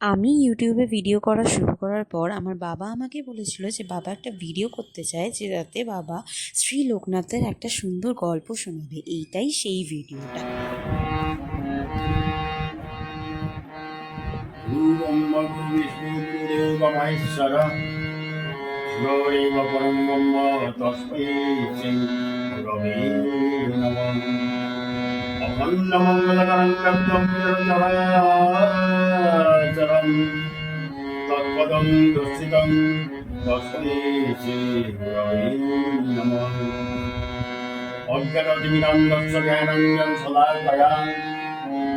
আমি ইউটিউবে ভিডিও করা শুরু করার পর আমার বাবা আমাকে বলেছিল যে, বাবা একটা ভিডিও করতে চায় যে, যাতে বাবা শ্রী লোকনাথের একটা সুন্দর গল্প শোনাবে। এইটাই সেই ভিডিওটা গুরু বিষ্ণু গুরুদেব মহেশ্বর গুরুরেব পরম ব্রহ্ম তস্मै শ্রী নমঃ চরম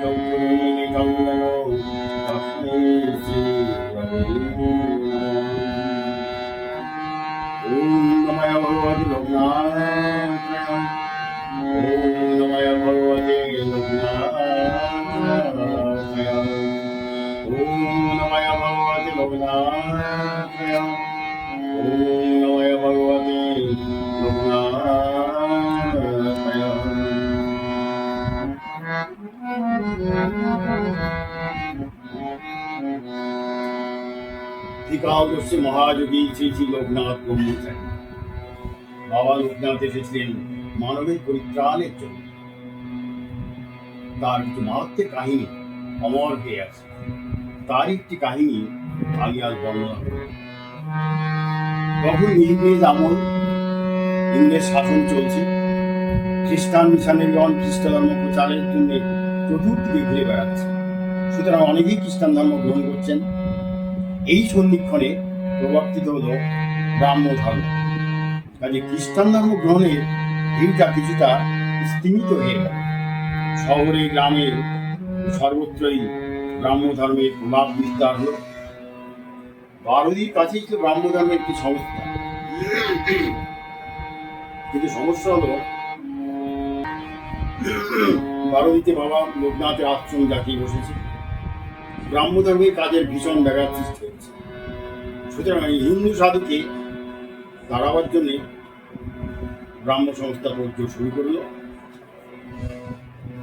তৎপদং দর্শিতং তস্मै শ্রী নময় ভগবতি মহাযোগী শ্রী শ্রী লোকনাথ ব্রহ্মচারী বাবা লোকনাথ এসেছিলেন মানবের পরিত্রাণের তার মাহাত্মের কাহিনী অমর হয়ে আছে। তার কাহিনী আগে আজ বর্ণনা তখন ইংরেজ আমল, ইংরেজ শাসন চলছে। খ্রিস্টান মিশনারিগণ খ্রিস্ট ধর্ম প্রচারের জন্য চতুর্দিকে ঘুরে বেড়াচ্ছে। সুতরাং অনেকেই খ্রিস্টান ধর্ম গ্রহণ করছেন। এই সন্ধিক্ষণে প্রবর্তিত হল ব্রাহ্ম ধর্ম। কাজে খ্রিস্টান ধর্ম গ্রহণের ভিড়টা কিছুটা স্তীমিত হয়ে গেল। শহরে, গ্রামে সর্বত্রই ব্রাহ্ম ধর্মের প্রভাব বিস্তার হল। বারোদির কাছেই ছিল ব্রাহ্ম ধর্মের একটি সংস্থা কিন্তু সমস্যা হলো, বারোদিতে বাবা লোকনাথের আশ্রম জাতিয়ে বসেছে। ব্রাহ্ম ধর্মের কাজের ভীষণ ব্যাঘাত সৃষ্টি হচ্ছে সুতরাং হিন্দু সাধুকে দাঁড়াবার জন্য ব্রাহ্ম সংস্থা প্রযোগ শুরু করল।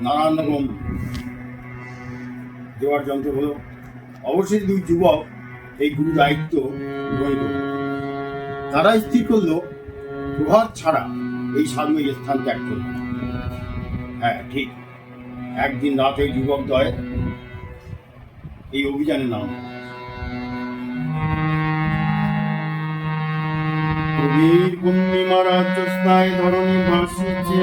নানান রকম দেওয়ার যন্ত্র হলো। অবশ্যই দুই যুবক এই গুরু দায়িত্ব গ্রহণ করল তারা স্থির করল, প্রভাত ছাড়া এই সাধু এই স্থান ত্যাগ করবে। না। হ্যাঁ ঠিক। একদিন রাতে যুবক দয় এই অভিযানের নাম। কবির পূর্ণিমার জ্যোৎস্নায় ধরণী ভাসিছে।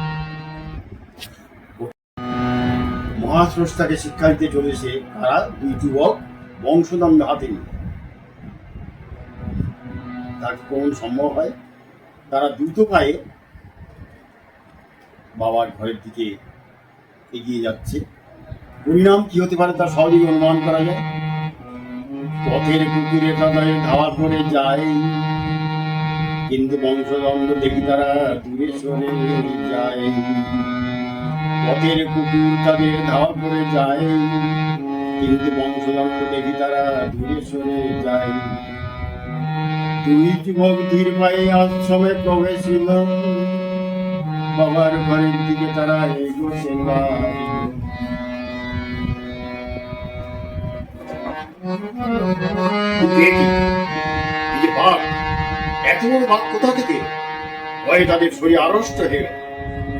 মহাস্রষ্টাকে শিক্ষা দিতে চলেছে তারা দুই যুবক বংশদণ্ড হাতে নিয়ে তার কোন সম্ভব হয়? তারা দ্রুত পায়ে বাবার ঘরের দিকে এগিয়ে যাচ্ছে। পরিণাম কি হতে পারে তা সহজেই অনুমান করা যায়। পথের কুকুরে তাদের ধাওয়া করে যায়। কিন্তু বংশদণ্ড দেখি তারা দূরে সরে যায়। পথের কুকুর তাদের ধাওয়া করে যায়। কিন্তু বংশদণ্ড দেখি তারা দূরে সরে যায়। দুই যুবক ধীর পায়ে আশ্রমে বাবার ঘরের দিকে তারা এগোছে এত বড় বাঘ কোথা থেকে? ভয়ে তাদের শরীর আড়ষ্ট হয়ে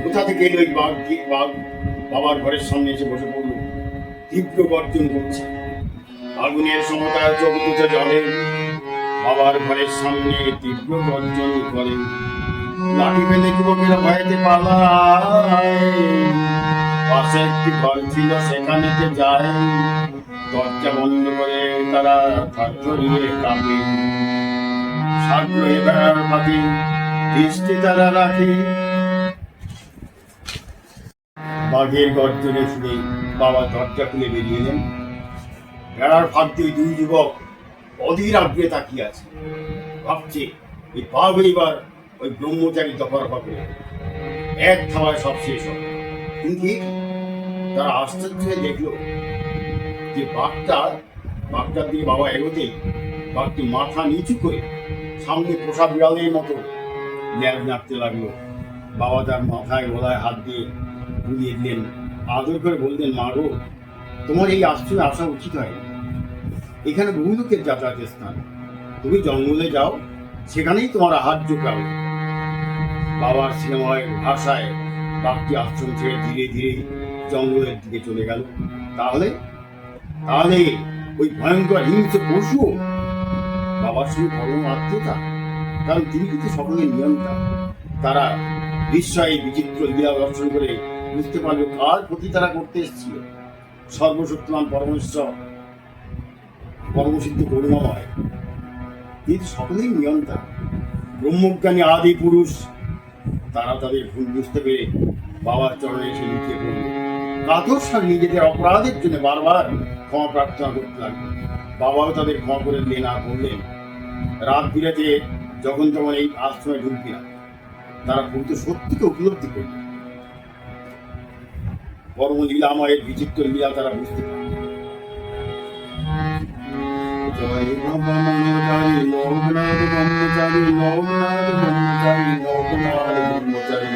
কোথা থেকে এলো এই বাঘ কি বাঘ বাবার ঘরের সামনে এসে বসে পড়ল? তীব্র গর্জন করছে। আগুনের সমতায় চোখ দুটো জলে বাবার ঘরের সামনে তীব্র গর্জন করে। লাঠি ফেলে যুবকেরা ভয়েতে পালায়। পাশে একটি ঘর ছিল সেখানেতে যায়। দরজা বন্ধ করে তারা থরথরিয়ে কাঁপে। সাগ্রহে বেড়ার পাখি দৃষ্টি তারা রাখে। বাঘের গর্জনে শুনে বাবা দরজা খুলে বেরিয়ে এলেন। বেড়ার দিয়ে দুই যুবক অধীর আগ্রহে তাকিয়ে আছে। ভাবছে এই বাঘ এইবার ওই ব্রহ্মচারী দফার হবে। এক থামায় সব শেষ হবে। কিন্তু তারা আশ্চর্য হয়ে দেখল যে বাঘটা, বাঘটার দিকে বাবা এগোতেই বাঘটি মাথা নিচু করে সামনে পোষা বিড়ালের মতো ল্যাব নাড়তে লাগল। বাবা তার মাথায় গলায় হাত দিয়ে বুলিয়ে দিলেন। আদর করে বললেন, মা গো, তোমার এই আশ্রমে আসা উচিত হয় এখানে বহু লোকের যাতায়াতের স্থান। তুমি জঙ্গলে যাও, সেখানেই তোমার আহার জোগাবে বাবার সিনেমায়, ভাষায় বাঘটি আশ্রম ছেড়ে ধীরে ধীরে জঙ্গলের দিকে চলে গেল। তাহলে? তাহলে ওই ভয়ঙ্কর হিংস্র পশু বাবার সঙ্গে পরম আত্মীয়তা? কারণ তিনি কিন্তু সকলের নিয়ন্তা। তারা বিস্ময়ে বিচিত্র লীলা দর্শন করে বুঝতে পারল কার প্রতি তারা করতে এসেছিল? সর্বশক্তিমান পরমেশ্বর, পরমসিদ্ধ করুণাময়। কিন্তু সকলেই নিয়ন্তা। ব্রহ্মজ্ঞানী আদি পুরুষ, তারা তাদের ভুল বুঝতে পেরে বাবার চরণে এসে লুকিয়ে পড়ল। সার নিজেদের অপরাধের জন্য বারবার ক্ষমা প্রার্থনা করতে লাগল। বাবাও তাদের ক্ষমা করে দিলেন না বললেন রাত বিরাতে যখন তখন এই আশ্রমে ঢুকবি না তারা কিন্তু সত্যিকে উপলব্ধি করল পরম লীলাময়ের বিচিত্র লীলা তারা বুঝতে পারল জয় ব্রহ্মচারী লোকনাথ ব্রহ্মচারী লোকনাথ ব্রহ্মচারী লোকনাথ ব্রহ্মচারী।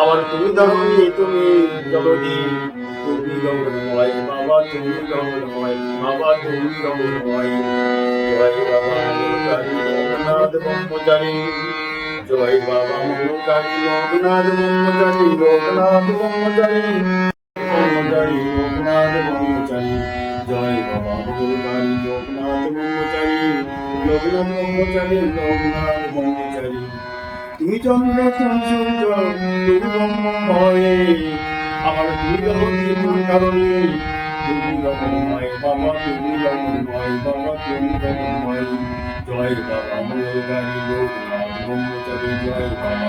আমার তুমি ধরনি তুমি জগদী তুমি গৌরময় বাবা তুমি গৌরময় বাবা তুমি গৌরময় জয় বাবা লোকনাথ ব্রহ্মচারী। জয় বাবা মঙ্গলকারী লোকনাথ ব্রহ্মচারী লোকনাথ ব্রহ্মচারী। ব্রহ্মচারী লোকনাথ ব্রহ্মচারী। জয় বাবা মঙ্গলকারী লোকনাথ ব্রহ্মচারী। লোকনাথ ব্রহ্মচারী লোকনাথ ব্রহ্মচারী। তুমি চন্দ্র সূর্য তুমি ব্রহ্মময়। আমার তুমি জগৎ তুমি কারণে তুমি রকমময় বাবা, তুমি রকমময় বাবা, তুমি রকমময় জয় বাবা মঙ্গলকারী লোকনাথ ব্রহ্মচারী জয় বাবা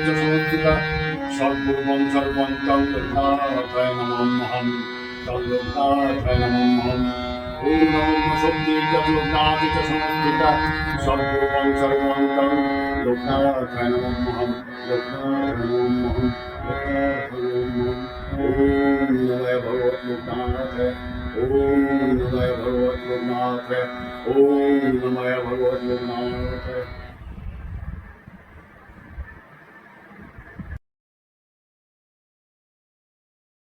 চ সমস্তিকা সর্বম সর্বম তল্লোকায় নমঃ লোকায় নমঃ ওম নমঃ ভগবত লোকনাথ ওম নমঃ ভগবত লোকনাথ ওম নমঃ ভগবত লোকনাথ